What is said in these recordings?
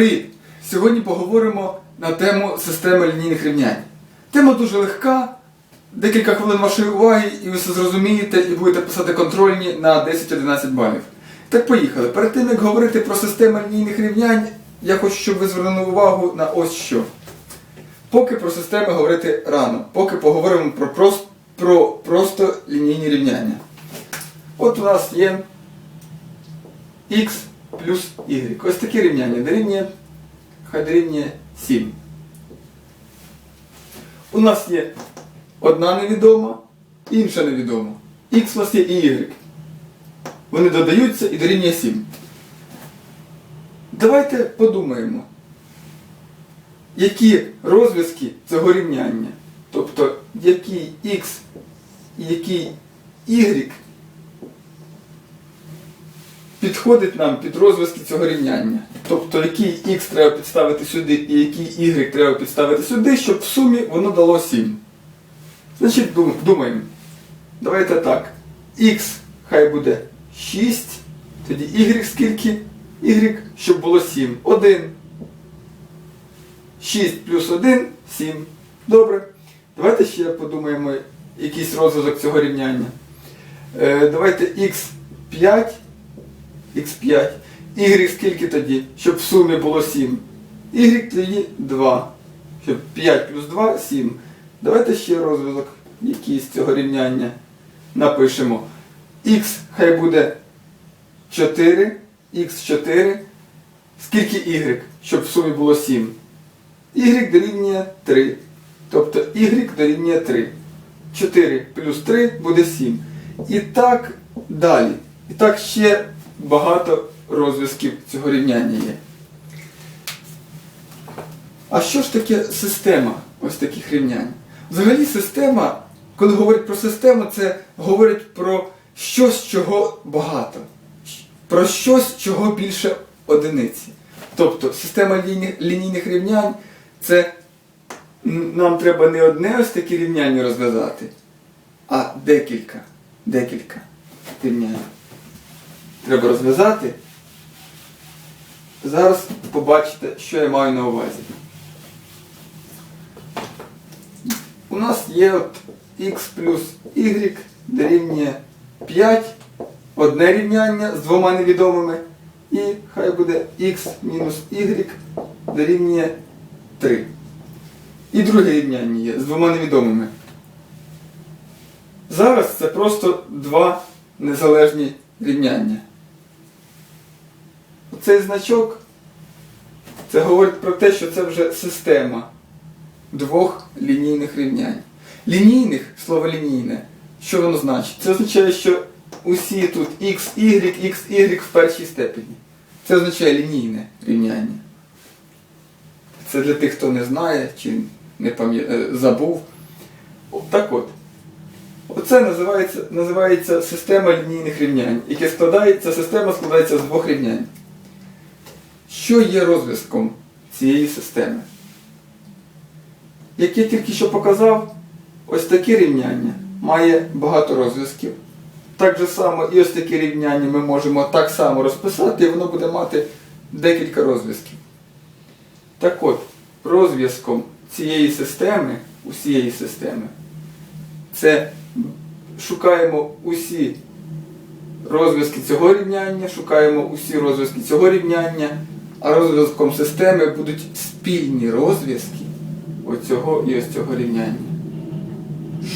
Привіт! Сьогодні поговоримо на тему системи лінійних рівнянь. Тема дуже легка, декілька хвилин вашої уваги, і ви все зрозумієте і будете писати контрольні на 10-11 балів. Так поїхали. Перед тим як говорити про систему лінійних рівнянь, я хочу, щоб ви звернули увагу на ось що. Поки про системи говорити рано, поки поговоримо про, прос- про просто лінійні рівняння. От у нас є x плюс y. Ось таке рівняння дорівнює, хай дорівнює 7. У нас є одна невідома, інша невідома. X у нас є і y. Вони додаються і дорівнює 7. Давайте подумаємо, які розв'язки цього рівняння, тобто який x і який y підходить нам під розв'язки цього рівняння. Тобто який x треба підставити сюди і який y треба підставити сюди, щоб в сумі воно дало 7. Значить, дум- думаємо. Давайте так. x хай буде 6, тоді y скільки? y, щоб було 7. 1. 6 плюс 1 7. Добре. Давайте ще подумаємо якийсь розв'язок цього рівняння. Е, давайте x5 x5. Y скільки тоді? Щоб в сумі було 7. Y тоді 2. Щоб 5 плюс 2 7. Давайте ще розв'язок з цього рівняння напишемо. X хай буде 4. X4. Скільки Y? Щоб в сумі було 7. Y дорівнює 3. Тобто Y дорівнює 3. 4 плюс 3 буде 7. І так далі. І так ще багато розв'язків цього рівняння є. А що ж таке система ось таких рівнянь? Взагалі система, коли говорять про систему, це говорить про щось, чого багато. Про щось, чого більше одиниці. Тобто система ліній- лінійних рівнянь це нам треба не одне ось таке рівняння розв'язати, а декілька. Декілька рівнянь треба розв'язати. Зараз побачите, що я маю на увазі. У нас є от x плюс y дорівнює 5, одне рівняння з двома невідомими, і хай буде x мінус y дорівнює 3. І друге рівняння є з двома невідомими. Зараз це просто два незалежні рівняння. Цей значок це говорить про те, що це вже система двох лінійних рівнянь. Лінійних, слово лінійне, що воно значить? Це означає, що усі тут x, y, x, y в першій степені. Це означає лінійне рівняння. Це для тих, хто не знає чи не е, забув. Так от. Оце називається, називається система лінійних рівнянь, яке складається, система складається з двох рівнянь. Що є розв'язком цієї системи? Як я тільки що показав, ось таке рівняння має багато розв'язків. Так же само і ось таке рівняння ми можемо так само розписати, і воно буде мати декілька розв'язків. Так от, розв'язком цієї системи, усієї системи, це шукаємо усі розв'язки цього рівняння, шукаємо усі розв'язки цього рівняння, а розв'язком системи будуть спільні розв'язки оцього і ось цього рівняння.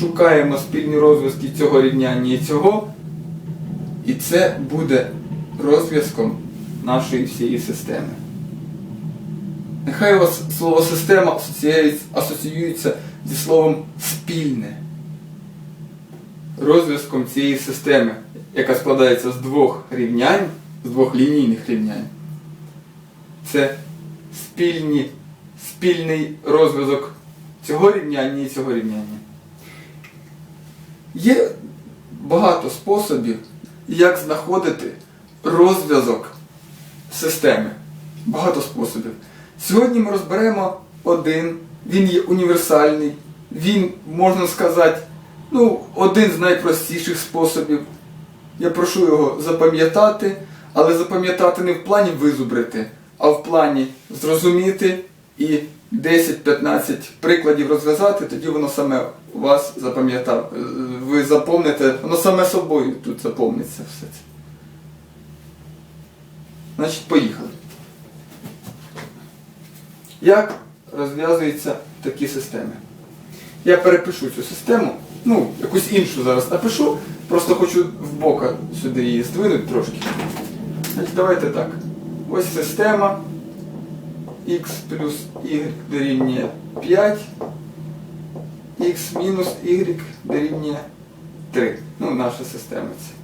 Шукаємо спільні розв'язки цього рівняння і цього, і це буде розв'язком нашої всієї системи. Нехай у вас слово система асоціюється- зі словом спільне. Розв'язком цієї системи, яка складається з двох рівнянь, з двох лінійних рівнянь, це спільні, спільний розв'язок цього рівняння і цього рівняння. Є багато способів, як знаходити розв'язок системи. Багато способів. Сьогодні ми розберемо один, він є універсальний, він, можна сказати, ну, один з найпростіших способів. Я прошу його запам'ятати, але запам'ятати не в плані визубрити, а в плані зрозуміти і 10-15 прикладів розв'язати, тоді воно саме вас запам'ятав. Ви заповните, воно саме собою тут заповниться все це. Значить, поїхали. Як розв'язуються такі системи? Я перепишу цю систему, ну, якусь іншу зараз напишу, просто хочу в бока сюди її здвинути трошки. Значить, давайте так. Ось система x плюс y дорівнює 5, x мінус y дорівнює 3. Ну, наша система це.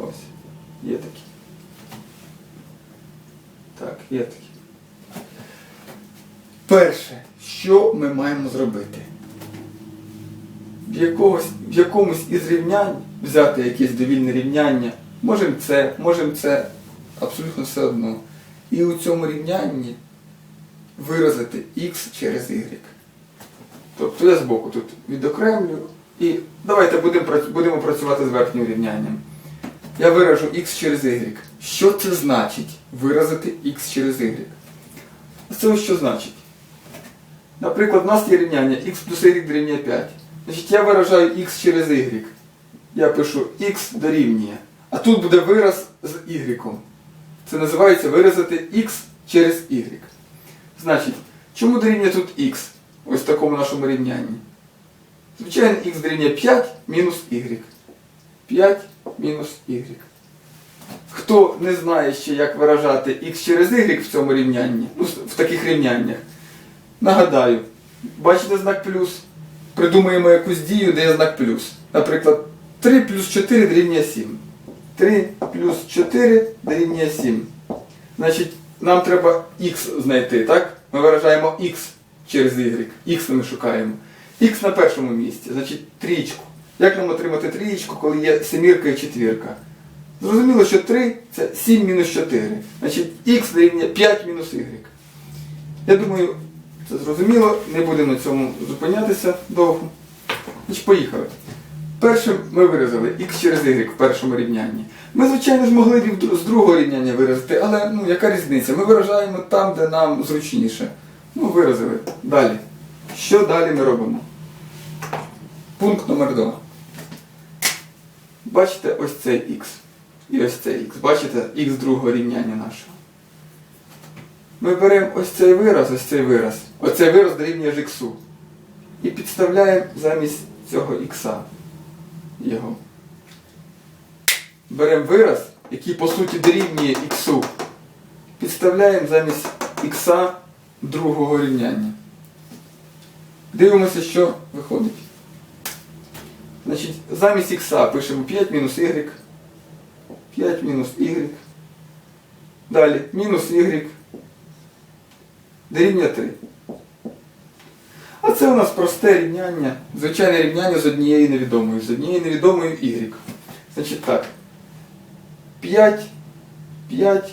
Ось. Є такі. Так, є такі. Перше, що ми маємо зробити? В, якогось, в якомусь із рівнянь взяти якесь довільне рівняння, можемо це, можемо це, абсолютно все одно. І у цьому рівнянні виразити x через y. Тобто я збоку тут відокремлю і давайте будемо, працювати з верхнім рівнянням. Я виражу x через y. Що це значить виразити x через y? Це ось що значить. Наприклад, у нас є рівняння x плюс y дорівнює 5. Значить, я виражаю x через y. Я пишу x дорівнює. А тут буде вираз з y. Це називається виразити x через y. Значить, чому дорівнює тут x? Ось в такому нашому рівнянні. Звичайно, x дорівнює 5 мінус y. 5 мінус y. Хто не знає ще, як виражати x через y в цьому рівнянні, ну, в таких рівняннях, нагадаю, бачите знак плюс? Придумаємо якусь дію, де є знак плюс. Наприклад, 3 плюс 4 дорівнює 7. 3 плюс 4 дорівнює 7. Значить, нам треба x знайти, так? Ми виражаємо x через y. X ми шукаємо. X на першому місці, значить трієчку. Як нам отримати трієчку, коли є семірка і четвірка? Зрозуміло, що 3 це 7 мінус 4. Значить, x дорівнює 5 мінус y. Я думаю, це зрозуміло, не будемо на цьому зупинятися довго. Значить, поїхали. Першим ми виразили x через y в першому рівнянні. Ми, звичайно ж, могли з другого рівняння виразити, але ну, яка різниця? Ми виражаємо там, де нам зручніше. Ну, виразили. Далі. Що далі ми робимо? Пункт номер 2. Бачите ось цей x. І ось цей x. Бачите x другого рівняння нашого. Ми беремо ось цей вираз, ось цей вираз. Оцей вираз дорівнює ж x. І підставляємо замість цього х його. Беремо вираз, який по суті дорівнює х. Підставляємо замість х другого рівняння. Дивимося, що виходить. Значить, замість х пишемо 5 мінус y. 5 мінус y. Далі мінус y дорівнює 3. Це у нас просте рівняння, звичайне рівняння з однією невідомою, з однією невідомою y. Значить так. 5, 5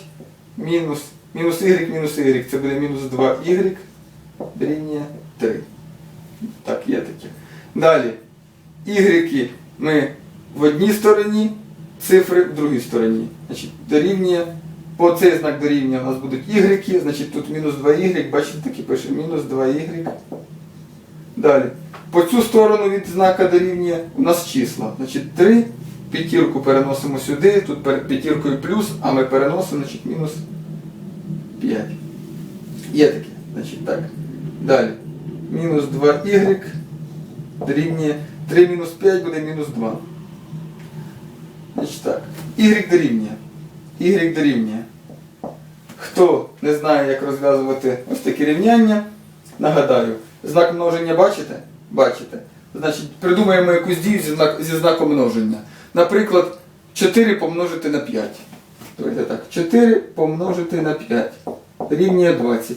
мінус, мінус y, мінус y, це буде мінус 2y дорівнює 3. Так, є таке. Далі. Y ми в одній стороні, цифри в другій стороні. Значить, дорівнює, по цей знак дорівнює у нас будуть y, значить тут мінус 2y, бачите, такі пишемо, мінус 2y. Далі. По цю сторону від знака дорівнює у нас числа. Значить 3, п'ятірку переносимо сюди, тут перед п'ятіркою плюс, а ми переносимо, значить мінус 5. Є таке. Значить так. Далі. Мінус 2y дорівнює 3 мінус 5 буде мінус 2. Значить так. Y дорівнює. Y дорівнює. Хто не знає, як розв'язувати ось такі рівняння, нагадаю, знак множення бачите? Бачите. Значить, придумаємо якусь дію зі, знак, зі знаком множення. Наприклад, 4 помножити на 5. Давайте так. 4 помножити на 5 рівнює 20.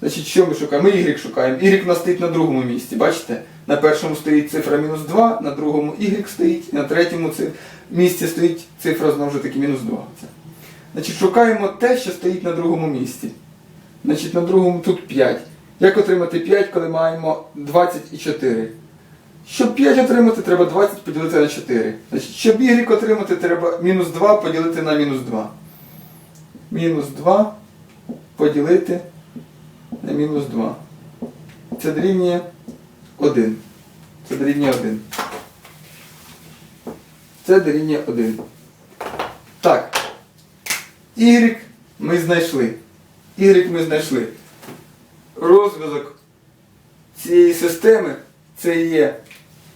Значить, що ми шукаємо? Ми y шукаємо. Y нас стоїть на другому місці, бачите? На першому стоїть цифра мінус 2, на другому y стоїть, на третьому місці стоїть цифра знову ж таки мінус 2. Це. Значить, шукаємо те, що стоїть на другому місці. Значить, на другому тут 5. Як отримати 5, коли маємо 20 і 4? Щоб 5 отримати, треба 20 поділити на 4. Значить, щоб y отримати, треба мінус 2 поділити на мінус 2. Мінус 2 поділити на мінус 2. Це дорівнює 1. Це дорівнює 1. Це дорівнює 1. Так. Y ми знайшли. Y ми знайшли. Розв'язок цієї системи це є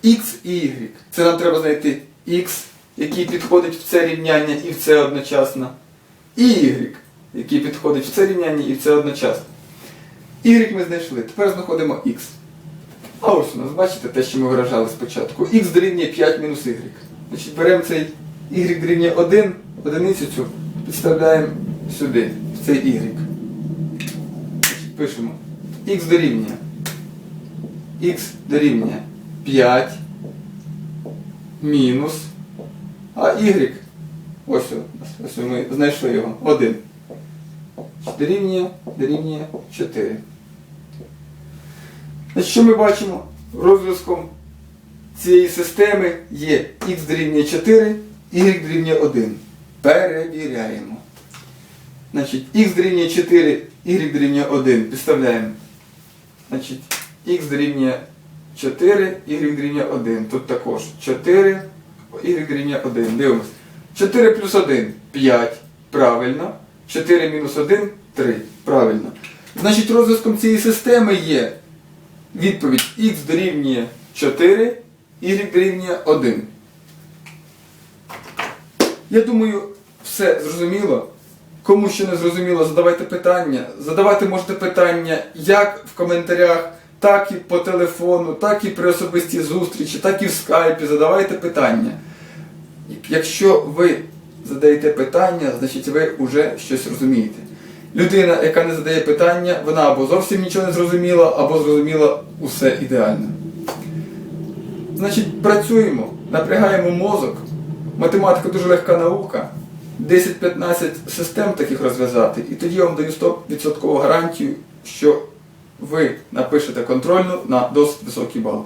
X і Y. Це нам треба знайти X, який підходить в це рівняння і в це одночасно. І Y, який підходить в це рівняння і в це одночасно. Y ми знайшли. Тепер знаходимо X. А ось у нас, бачите, те, що ми виражали спочатку. X дорівнює 5 мінус Y. Значить, беремо цей Y дорівнює 1, одиницю цю підставляємо сюди, в цей Y. Значить, пишемо. X дорівнює. X дорівнює 5 мінус. А Y, ось, ось ми знайшли його, 1. Дорівнює, дорівнює 4. Значить, що ми бачимо? Розв'язком цієї системи є x дорівнює 4, y дорівнює 1. Перевіряємо. Значить, x дорівнює 4, y дорівнює 1. Підставляємо. Значить, x дорівнює 4, y дорівнює 1. Тут також 4, y дорівнює 1. Дивимось. 4 плюс 1 5. Правильно. 4 мінус 1 3. Правильно. Значить, розв'язком цієї системи є відповідь x дорівнює 4, y дорівнює 1. Я думаю, все зрозуміло. Кому ще не зрозуміло, задавайте питання. Задавати можете питання як в коментарях, так і по телефону, так і при особистій зустрічі, так і в скайпі. Задавайте питання. Якщо ви задаєте питання, значить ви вже щось розумієте. Людина, яка не задає питання, вона або зовсім нічого не зрозуміла, або зрозуміла усе ідеально. Значить, працюємо, напрягаємо мозок. Математика дуже легка наука. 10-15 систем таких розв'язати, і тоді я вам даю 100% гарантію, що ви напишете контрольну на досить високий бал.